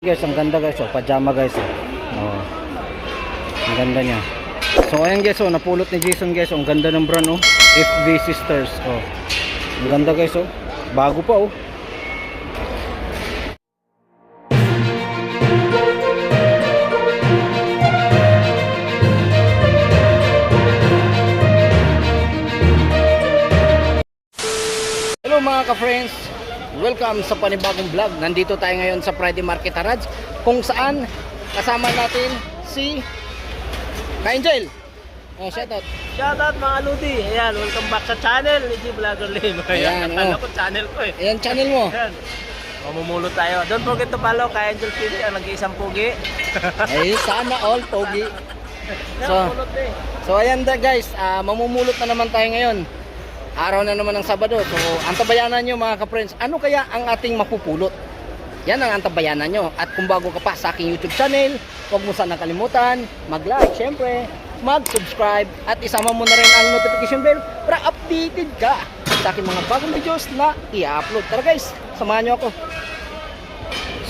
Guys, ang ganda guys, oh. pajama guys. Oh. Oh. Ang ganda niya. So ayan guys, oh, napulot ni Jason guys, oh. ang ganda ng brand oh. FV Sisters. Oh. Ang ganda guys, oh. Bago pa oh. Hello mga ka-friends! Welcome sa panibagong vlog. Nandito tayo ngayon sa Friday Market Harads kung saan kasama natin si Ka-Angel. Oh, shout out. Shoutout mga Ludi. Ayan, welcome back sa channel ni G Vlogger Lim. Ayan, Ayan, oh. ko channel ko eh. Ayan channel mo. Ayan. Mamumulot tayo. Don't forget to follow kay Angel TV ang nag-iisang pugi. Ay, sana all pogi. So, eh. So ayan da guys, ah, mamumulot na naman tayo ngayon. Araw na naman ng Sabado. So antabayanan nyo mga ka-friends, ano kaya ang ating mapupulot? Yan ang antabayanan nyo. At kung bago ka pa sa aking YouTube channel, huwag mo sana kalimutan, mag-like syempre, mag-subscribe, at isama mo na rin ang notification bell para updated ka sa aking mga bagong videos na i-upload. Tara guys, samahan nyo ako.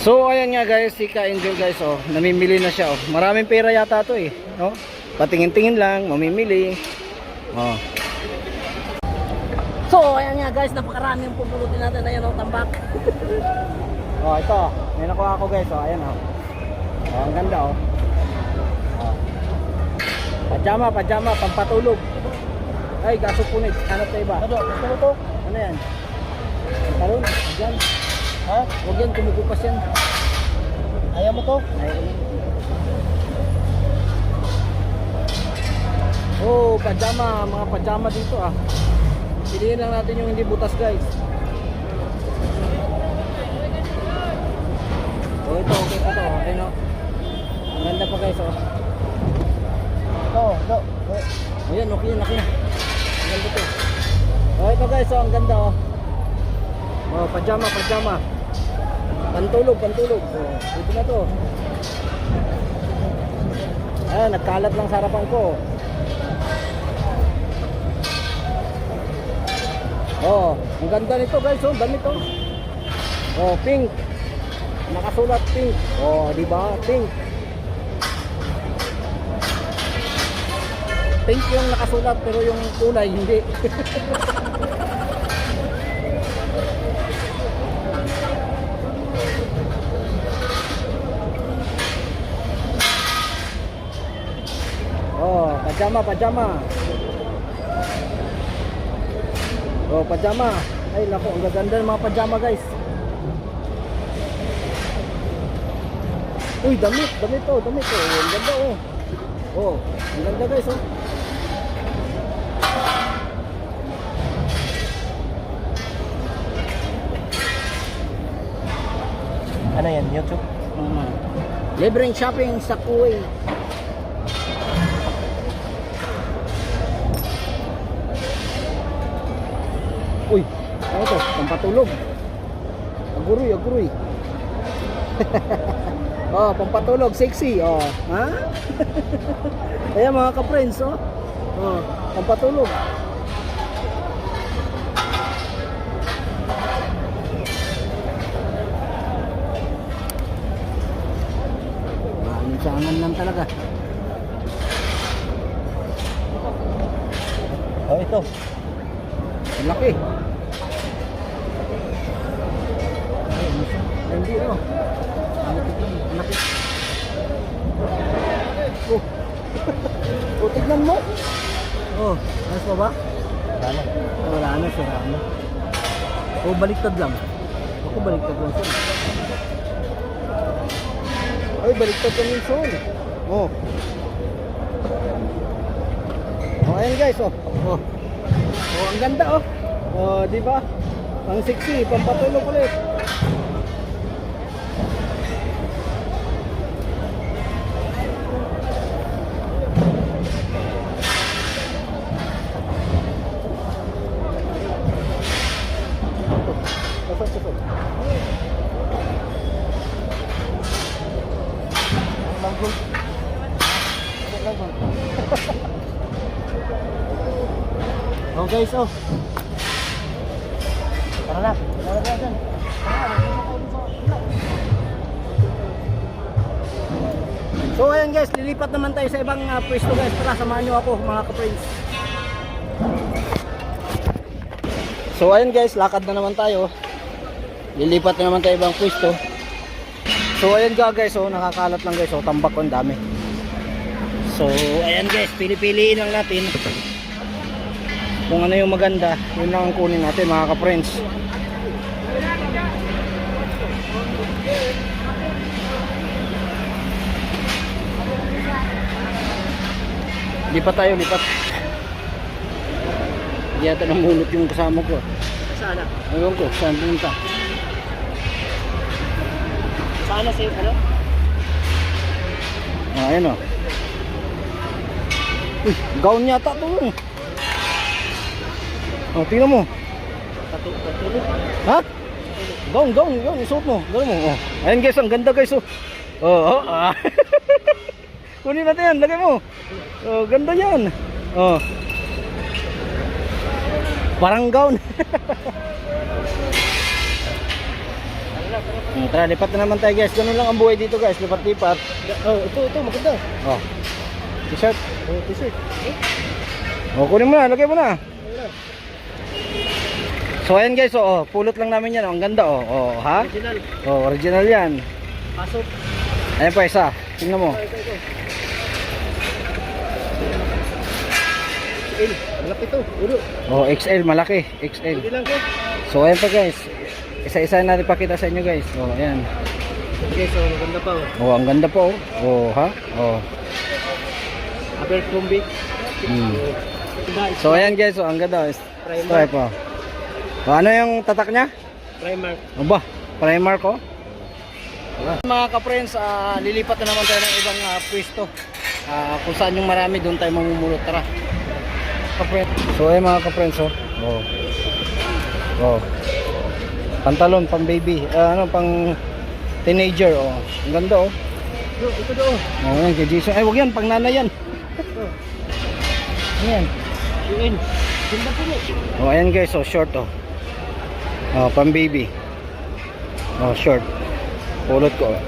So ayan nga guys, si Ka-Angel guys, oh, namimili na siya. Oh. Maraming pera yata to eh. No? Patingin-tingin lang, mamimili. Oh. So, ayan nga guys, napakarami yung pupulutin natin. Ayan o, tambak. Oh, ito. May nakuha ako guys, oh. Ayan oh. Oh, ang ganda oh. oh. Pajama, pajama, pampatulog. Ay, gaso punit. Hanap tayo ba? Ano, gusto mo to? Ano yan? Talon, dyan. Ha? Huwag yan, kumukupas yan. Ayaw mo to? Ay, Oh, pajama, mga pajama dito ah. Piliin lang natin yung hindi butas, guys. Oh, ito okay pa to. Okay no. Ang ganda pa guys, oh. Ito, ito. Oh, yan, okay yan, okay. Ang ganda to. Oh, ito guys, oh, ang ganda oh. Oh, pajama, pajama. Pantulog, pantulog. Oh, ito na to. Ah, nagkalat lang sa harapan ko. Oh, ang ganda nito guys, oh, damit oh. Oh, pink. Nakasulat pink. Oh, di ba? Pink. Pink yung nakasulat pero yung kulay hindi. oh, pajama, pajama. Oh, pajama. Ay, nako, ang gaganda ng mga pajama, guys. Uy, damit, damit oh, damit oh. Ang ganda oh. Oh, ang ganda guys oh. Ano yan, YouTube? Uh, libreng shopping sa Kuwait. Uy, ano to? Pampatulog. Aguroy, aguroy. oh, pampatulog, sexy. Oh, ha? Ayan mga ka-friends, oh. Oh, pampatulog. Maansangan lang talaga. Oh, ito. Ang laki. Ay, ano hindi oh. Oh. tignan mo. Oh, ayos pa ba? Ano? Oh, wala na, sira na. Oh, baliktad lang. Ako baliktad lang siya. Ay, baliktad lang yung sol. Oh. Oh, ayan guys, oh. Oh. Oh, ang ganda oh. Oh, di ba? Ang sexy, pampatulog ulit. Pasok, pasok. Manggol. Oh guys, oh. Tara na. Tara na dyan. So ayan guys, lilipat naman tayo sa ibang ah, pwesto guys. Tara, samahan nyo ako mga ka-friends. So ayan guys, lakad na naman tayo. Lilipat na naman tayo ibang pwesto. So ayan ga guys, oh, nakakalat lang guys, oh, tambak ko ang dami. So ayan guys, pili-piliin lang natin. Kung ano yung maganda, yun lang ang kunin natin mga ka-friends. Lipat tayo, lipat. Hindi yata namulot yung kasama ko. Saan na? Ewan ko, saan pumunta? Na sa'yo? Ano? Ah, ayan o. Uy, gown yata to. eh. Oh, tingnan mo. Patu patulog. Ha? Gown, gown, gown, isuot mo. Gawin mo. Oh. Ayan guys, ang ganda guys. Oh, oh, oh ah. Kunin natin yan, lagay mo. Oh, ganda yan. Oh. Parang gown. Hmm, Tara, lipat na naman tayo guys. Ganun lang ang buhay dito guys. Lipat-lipat. Oh, ito, ito, maganda. Oh. T-shirt. Oh, t-shirt. Oh, kunin mo na, lagay mo na. So ayan guys, oh, oh, pulot lang namin yan. Oh, ang ganda oh. Oh, ha? Original. Oh, original yan. Pasok. Ayan pa isa. Tingnan mo. Ito, ito, ito. Il, malaki to. Ulo. Oh, XL malaki, XL. So ayan pa guys. Isa-isa natin pakita sa inyo guys. Oh, ayan. Okay, so maganda pa oh. Oh, ang ganda po. Oh, oh ha? Oh. Abercrombie. Iba, So ayan guys, oh, ang ganda. oh. Primer. Stripe oh. Oh, ano yung tatak niya? primer. Aba, primer ko. Mga ka-friends, ah, lilipat na naman tayo ng ibang ah, pwesto. Ah, kung saan yung marami, doon tayo mamumulot. Tara. Ka-friends. So, ayun mga ka-friends, oh. Oh. Oh. Pantalon, pang baby. Ah, ano, pang teenager, oh. Ang ganda, oh. Ito, ito do. Oh, yan, kay Jason. Ay, wag yan, pang nanay yan. Ano yan? UN. Ganda po mo. Oh, ayan guys, oh, short, oh. Oh, pang baby. Oh, short. Pulot ko, oh.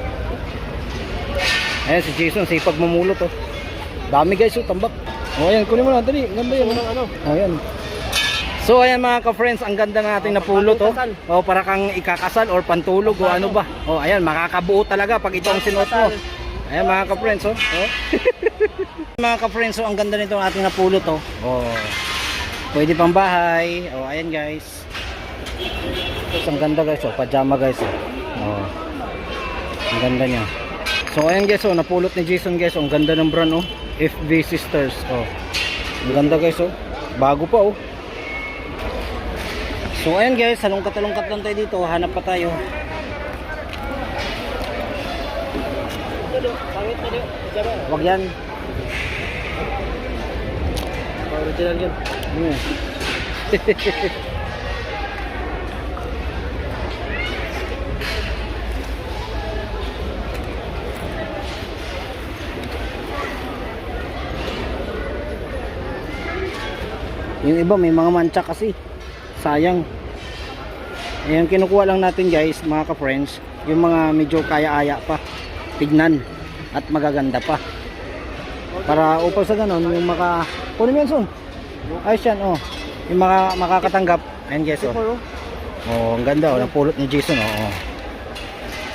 Ayan, si Jason, sipag mamulot, oh. Dami guys, oh, tambak. Oh, ayan, kunin mo na, dali. Ganda yan, Unang ano? oh. Ayan. So, ayan mga ka-friends, ang ganda ng ating Oh, napulot, oh. Oh, para kang ikakasal or pantulog o ano ba. Oh, ayan, makakabuo talaga pag ito ang sinuot mo. Ayan mga ka-friends, oh. oh. mga ka-friends, oh, ang ganda nito ang ating napulot, oh. Oh. Pwede pang bahay. Oh, ayan guys. Tapos ang ganda guys, oh. Pajama guys, oh. oh. Ang ganda niya. So, ayan guys, oh. Napulot ni Jason guys, oh. Ang ganda ng brand, oh. FB Sisters, oh. Ang ganda guys, oh. Bago pa, oh. So, ayan guys, halongkat-halongkat lang tayo dito. Hanap pa tayo. Wag yan. Original yun. Hmm. Yung iba may mga mancha kasi. Sayang. Ayan, kinukuha lang natin guys, mga ka-friends, yung mga medyo kaya-aya pa. Tignan at magaganda pa. Para upang sa ganun, yung maka... Kunin mo yan, son. Ayos yan, oh. Yung mga makakatanggap. Ayan guys, oh. Oh, ang ganda, oh. Napulot ni Jason, oh. oh.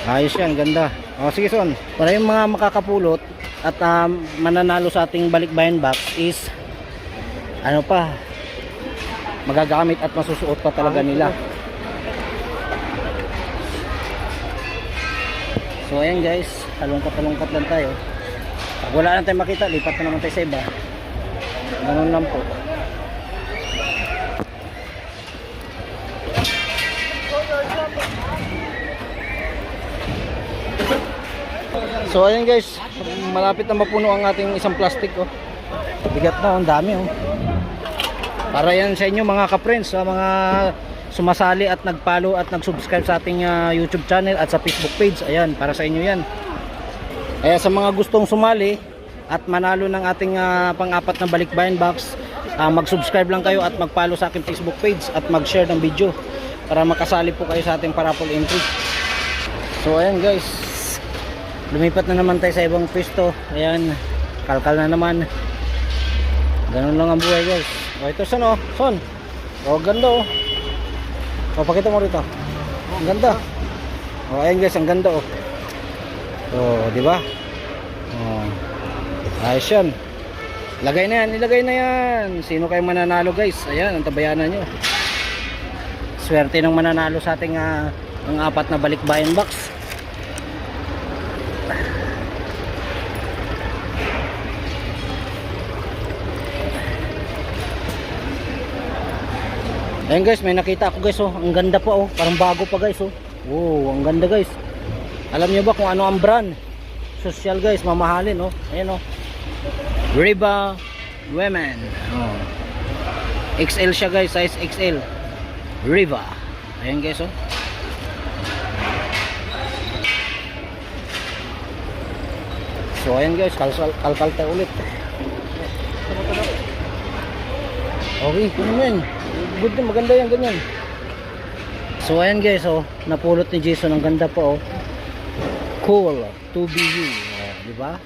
Ayos yan, ganda. Oh, sige, son. Para yung mga makakapulot at um, mananalo sa ating balikbayan box is ano pa, magagamit at masusuot pa talaga nila. So ayan guys, talungkat-talungkat lang tayo. Pag wala lang tayong makita, lipat na naman tayo sa iba. Ganun lang po. So ayan guys, malapit na mapuno ang ating isang plastic oh. Bigat na, oh, ang dami oh. Para yan sa inyo mga ka-friends, sa mga sumasali at nag-follow at nag-subscribe sa ating ah, YouTube channel at sa Facebook page. Ayan, para sa inyo yan. Kaya sa mga gustong sumali at manalo ng ating ah, pang-apat na balikbayan box, ah, mag-subscribe lang kayo at mag-follow sa aking Facebook page at mag-share ng video para makasali po kayo sa ating parapol entry. So ayan guys. lumipat na naman tayo sa ibang pwesto. Ayan, kalkal na naman. Ganun lang ang buhay guys. O ito son oh, son. O ganda oh. O pakita mo rito. Ang ganda. O ayan guys, ang ganda oh. O, di ba? O. Ayos yan. Lagay na yan, ilagay na yan. Sino kayo mananalo guys? Ayan, ang tabayanan nyo. Swerte ng mananalo sa ating ah, ang apat na balikbayan box. Ayan guys, may nakita ako guys oh. Ang ganda pa oh. Parang bago pa guys oh. Wow, ang ganda guys. Alam niyo ba kung ano ang brand? Social guys, mamahalin oh. Ayan oh. Riba Women. Oh. XL siya guys, size XL. Riva. Ayan guys oh. So ayan guys, kalkal kalkal tayo ulit. Okay, kunin. Good din, maganda yan, ganyan. So ayan guys, oh, napulot ni Jason, ang ganda pa oh. Cool, 2BU, oh, di ba?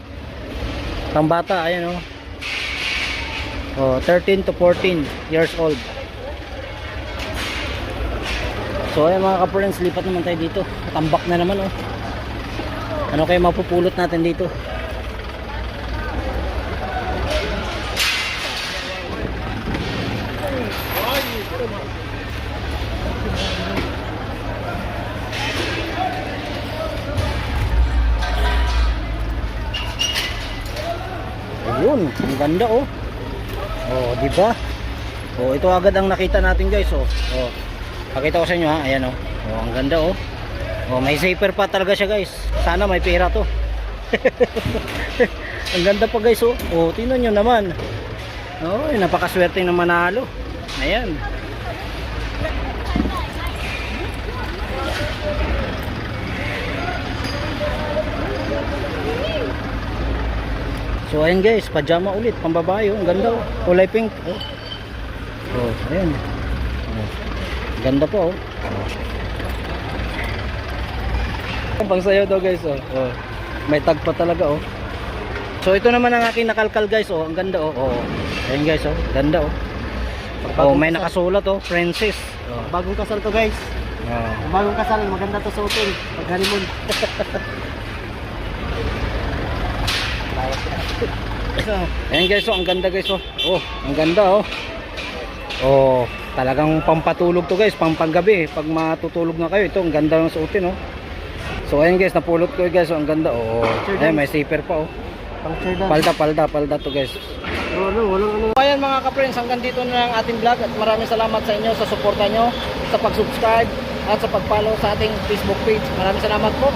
Pambata, ayan oh. Oh, 13 to 14 years old. So ayan mga ka-friends, lipat naman tayo dito. Tambak na naman oh. Ano kayo mapupulot natin dito? Ayun, ang ganda oh. Oh, di ba? Oh, ito agad ang nakita natin guys oh. Oh. Pakita ko sa inyo ha, ayan oh. Oh, ang ganda oh. Oh, may zipper pa talaga siya guys. Sana may pera to. ang ganda pa guys oh. Oh, tingnan niyo naman. Oh, napakaswerte ng manalo. Ayan. So ayan guys, pajama ulit, pambabae oh, ang ganda oh. Kulay pink. Oh. Oh, ayan. Oh. Ganda po oh. oh. Pang sayo daw guys oh. oh. May tag pa talaga oh. So ito naman ang aking nakalkal guys oh, ang ganda oh. oh. Ayan guys oh, ganda oh. Oh, may nakasulat oh, Princess. Oh. Bagong kasal to guys. Oh. Bagong kasal, maganda to sa hotel. Pag honeymoon. Ayan guys, oh, ang ganda guys oh. Oh, ang ganda oh. Oh, talagang pampatulog to guys, pampanggabi. Pag matutulog na kayo, ito ang ganda ng suotin oh. So ayan guys, napulot ko guys, oh, ang ganda oh. Ayan, may zipper pa oh. Palda, palda, palda to guys. Ano. So ayan mga ka-friends, hanggang dito na lang ating vlog at maraming salamat sa inyo sa suporta nyo, sa pag-subscribe at sa pag-follow sa ating Facebook page. Maraming salamat po.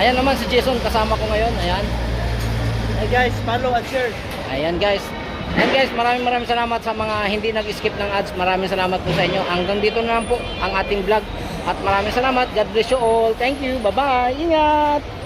Ayan naman si Jason kasama ko ngayon. Ayan. Hey guys, follow and share. Ayan guys. And guys, maraming maraming salamat sa mga hindi nag-skip ng ads. Maraming salamat po sa inyo. Hanggang dito na lang po ang ating vlog. At maraming salamat. God bless you all. Thank you. Bye-bye. Ingat.